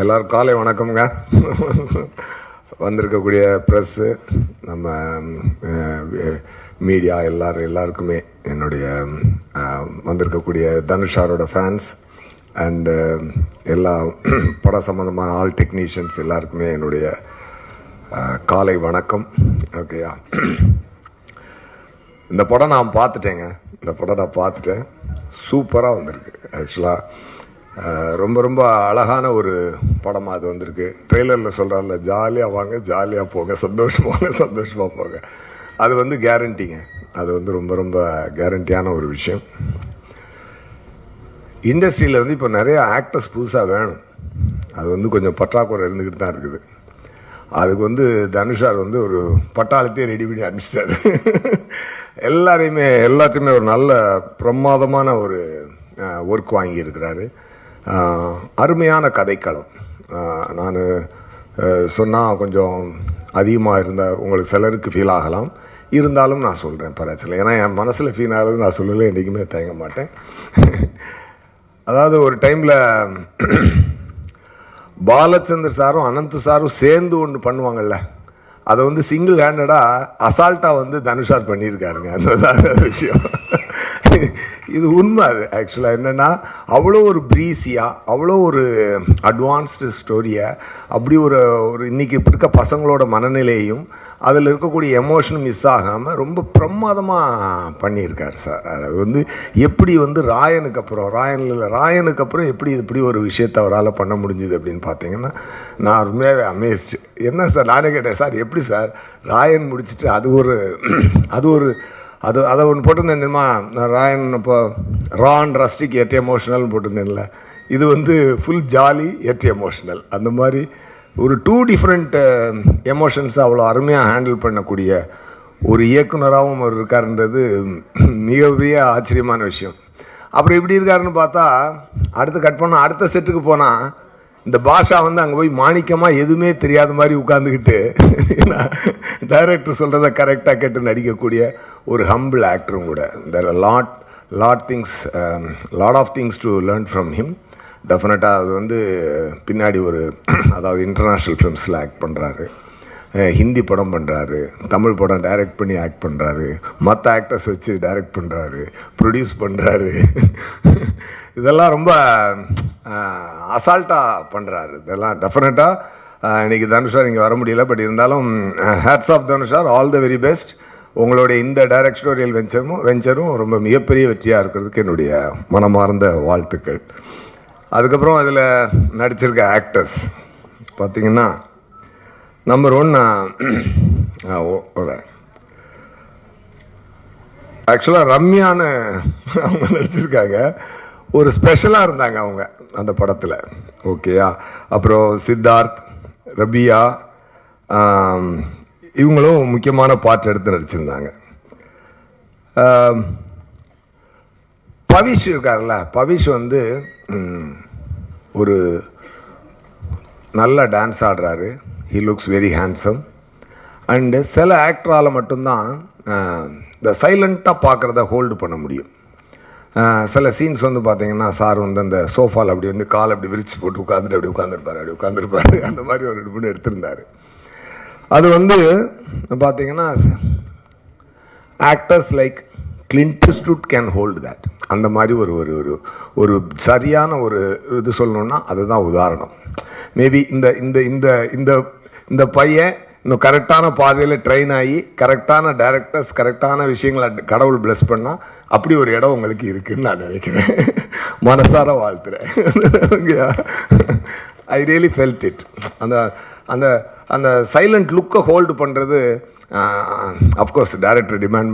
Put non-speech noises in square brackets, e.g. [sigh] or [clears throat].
எல்லோரும் காலை வணக்கம்ங்க. வந்திருக்கக்கூடிய ப்ரெஸ்ஸு நம்ம மீடியா எல்லாரும் எல்லாருக்குமே என்னுடைய வந்திருக்கக்கூடிய தனுஷாரோட ஃபேன்ஸ் அண்டு எல்லா பட சம்மந்தமான ஆல் டெக்னீஷியன்ஸ் எல்லாருக்குமே என்னுடைய காலை வணக்கம். ஓகேயா இந்த படம் நான் பார்த்துட்டேங்க. இந்த படம் நான் பார்த்துட்டேன். சூப்பராக வந்திருக்கு. ஆக்சுவலாக ரொம்ப ரொம்ப அழகான ஒரு படமாக அது வந்திருக்கு. ட்ரெய்லரில் சொல்கிறார்ல ஜாலியாக வாங்க ஜாலியாக போங்க சந்தோஷமாக சந்தோஷமாக போங்க. அது வந்து கேரண்டிங்க அது வந்து ரொம்ப ரொம்ப கேரண்டியான ஒரு விஷயம். இண்டஸ்ட்ரியில் வந்து இப்போ நிறைய ஆக்டர்ஸ் புதுசாக வேணும். அது வந்து கொஞ்சம் பற்றாக்குறை இருந்துக்கிட்டு தான் இருக்குது. அதுக்கு வந்து தனுஷார் வந்து ஒரு பட்டாளத்தையே ரெடி பண்ணி அனுப்பிச்சிட்டாரு. எல்லாரையுமே எல்லாத்தையுமே ஒரு நல்ல பிரமாதமான ஒரு ஒர்க் வாங்கியிருக்கிறாரு அருமையான கதைக்களம். நான் சொன்னால் கொஞ்சம் அதிகமாக இருந்தால் உங்களுக்கு சிலருக்கு ஃபீல் ஆகலாம். இருந்தாலும் நான் சொல்கிறேன் பிரச்சனை ஏன்னா என் மனசில் ஃபீல் ஆகுது நான் சொல்லலை என்றைக்குமே தயங்க மாட்டேன். அதாவது ஒரு டைமில் பாலச்சந்தர் சாரும் அனந்த் சாரும் சேர்ந்து ஒன்று பண்ணுவாங்கள்ல அதை வந்து சிங்கிள் ஹேண்டடாக அசால்ட்டாக வந்து தனுஷார் பண்ணியிருக்காருங்க. அந்த விஷயம். இது உண்மை அது ஆக்சுவலாக என்னென்னா அவ்வளோ ஒரு ப்ரீஸியாக அவ்வளோ ஒரு அட்வான்ஸ்டு ஸ்டோரியை அப்படி ஒரு ஒரு இன்றைக்கி இப்போ இருக்க பசங்களோட மனநிலையும் அதில் இருக்கக்கூடிய எமோஷனும் மிஸ் ஆகாமல் ரொம்ப பிரமாதமாக பண்ணியிருக்காரு சார் அது வந்து எப்படி வந்து ராயனுக்கு அப்புறம் ராயனில் ராயனுக்கு அப்புறம் எப்படி இப்படி ஒரு விஷயத்தை அவரால் பண்ண முடிஞ்சுது அப்படின்னு பார்த்தீங்கன்னா நான் உண்மையாகவே அமேஸ்டு என்ன சார் நானே கேட்டேன் சார் எப்படி சார் ராயன் முடிச்சுட்டு அது ஒரு அது ஒரு அது அதை ஒன்று போட்டிருந்தேன் தெரியுமா? நான் ராயன் இப்போ ரான் ரஸ்டிக் எட் எமோஷனல் போட்டிருந்தேன்ல. இது வந்து ஃபுல் ஜாலி எட் எமோஷனல் அந்த மாதிரி ஒரு டூ டிஃப்ரெண்ட் எமோஷன்ஸை அவ்வளோ அருமையாக ஹேண்டில் பண்ணக்கூடிய ஒரு இயக்குனராகவும் அவர் இருக்காருன்றது மிகப்பெரிய ஆச்சரியமான விஷயம். அப்புறம் இப்படி இருக்காருன்னு பார்த்தா அடுத்து கட் பண்ண அடுத்த செட்டுக்கு போனால் இந்த பாஷா வந்து அங்கே போய் மாணிக்கமாக எதுவுமே தெரியாத மாதிரி உட்காந்துக்கிட்டு டைரக்டர் [laughs] சொல்கிறத கரெக்டாக கேட்டு நடிக்கக்கூடிய ஒரு ஹம்பிள் ஆக்டரும் கூட. There lot lot things lot of things to learn from him டெஃபினட்டாக அது வந்து பின்னாடி ஒரு [clears throat] அதாவது இன்டர்நேஷ்னல் ஃபிலிம்ஸில் ஆக்ட் பண்ணுறாரு ஹிந்தி படம் பண்ணுறாரு தமிழ் படம் டைரக்ட் பண்ணி ஆக்ட் பண்ணுறாரு மற்ற ஆக்டர்ஸ் வச்சு டைரக்ட் பண்ணுறாரு ப்ரொடியூஸ் பண்ணுறாரு இதெல்லாம் ரொம்ப அசால்ட்டாக பண்ணுறாரு இதெல்லாம் டெஃபினட்டாக இன்றைக்கி தனுஷார் இங்கே வர முடியல பட் இருந்தாலும் ஹேட்ஸ் ஆஃப் தனுஷார் ஆல் த வெரி பெஸ்ட் உங்களுடைய இந்த டைரக்டோரியல் வெஞ்சரும் வெஞ்சரும் ரொம்ப மிகப்பெரிய வெற்றியாக இருக்கிறதுக்கு என்னுடைய மனமார்ந்த வாழ்த்துக்கள். அதுக்கப்புறம் அதில் நடிச்சிருக்க ஆக்டர்ஸ் பார்த்தீங்கன்னா நம்பர் ஒன் ஆக்சுவலாக ரம்யான்னு அவங்க நடிச்சிருக்காங்க. ஒரு ஸ்பெஷலாக இருந்தாங்க அவங்க அந்த படத்தில். ஓகேயா அப்புறம் சித்தார்த் ரபியா இவங்களும் முக்கியமான பாட்டு எடுத்து நடிச்சிருந்தாங்க. பவிஷ் இருக்கார்ல? பவிஷ் வந்து ஒரு நல்ல டான்ஸ் ஆடுறாரு. He looks very handsome and சில ஆக்டரால் மட்டும்தான் இந்த சைலண்ட்டாக பார்க்குறத ஹோல்டு பண்ண முடியும். சில சீன்ஸ் வந்து பார்த்தீங்கன்னா சார் வந்து அந்த சோஃபாவில் அப்படி வந்து கால் அப்படி விரிச்சு போட்டு உட்காந்துட்டு அப்படி உட்காந்துருப்பாரு அப்படி உட்காந்துருப்பாரு [laughs] அந்த மாதிரி ஒரு ரெண்டு மூணு எடுத்திருந்தாரு. அது வந்து பார்த்தீங்கன்னா actors like Clint can hold that அந்த மாதிரி ஒரு ஒரு ஒரு ஒரு சரியான ஒரு இது சொல்லணுன்னா அதுதான் உதாரணம். மேபி இந்த இந்த இந்த இந்த இந்த பையன் இன்னும் கரெக்டான பாதையில் ட்ரெயின் ஆகி கரெக்டான டைரக்டர்ஸ் கரெக்டான விஷயங்களை கடவுள் பிளஸ் பண்ணால் அப்படி ஒரு இடம் உங்களுக்கு இருக்குன்னு நான் நினைக்கிறேன். மனசார வாழ்த்துறேன். ஐ ரியலி ஃபெல்ட் இட் அந்த அந்த அந்த சைலண்ட் லுக்கை ஹோல்டு பண்ணுறது அஃப்கோர்ஸ் டேரக்டர் டிமாண்ட்